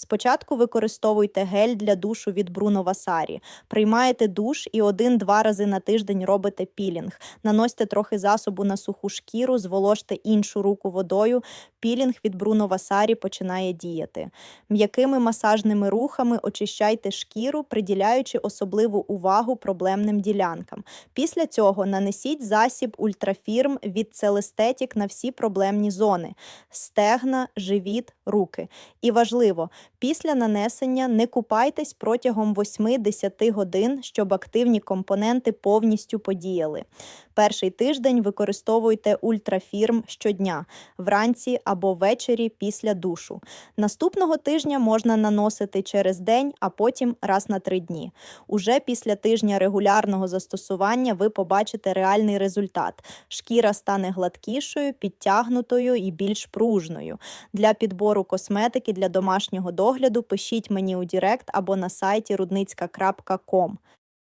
Спочатку використовуйте гель для душу від Bruno Vasari. Приймаєте душ і один-два рази на тиждень робите пілінг. Наносьте трохи засобу на суху шкіру, зволожте іншу руку водою. Пілінг від Bruno Vasari починає діяти. М'якими масажними рухами очищайте шкіру, приділяючи особливу увагу проблемним ділянкам. Після цього нанесіть засіб ультрафірм від Целестетік на всі проблемні зони стегна, живіт, руки. І важливо, після нанесення не купайтесь протягом 8-10 годин, щоб активні компоненти повністю подіяли. Перший тиждень використовуйте ультрафірм щодня, вранці або ввечері після душу. Наступного тижня можна наносити через день, а потім раз на три дні. Уже після тижня регулярного застосування ви побачите реальний результат. Шкіра стане гладкішою, підтягнутою і більш пружною. Для підбору косметики для домашнього догляду пишіть мені у Директ або на сайті rudnicka.com.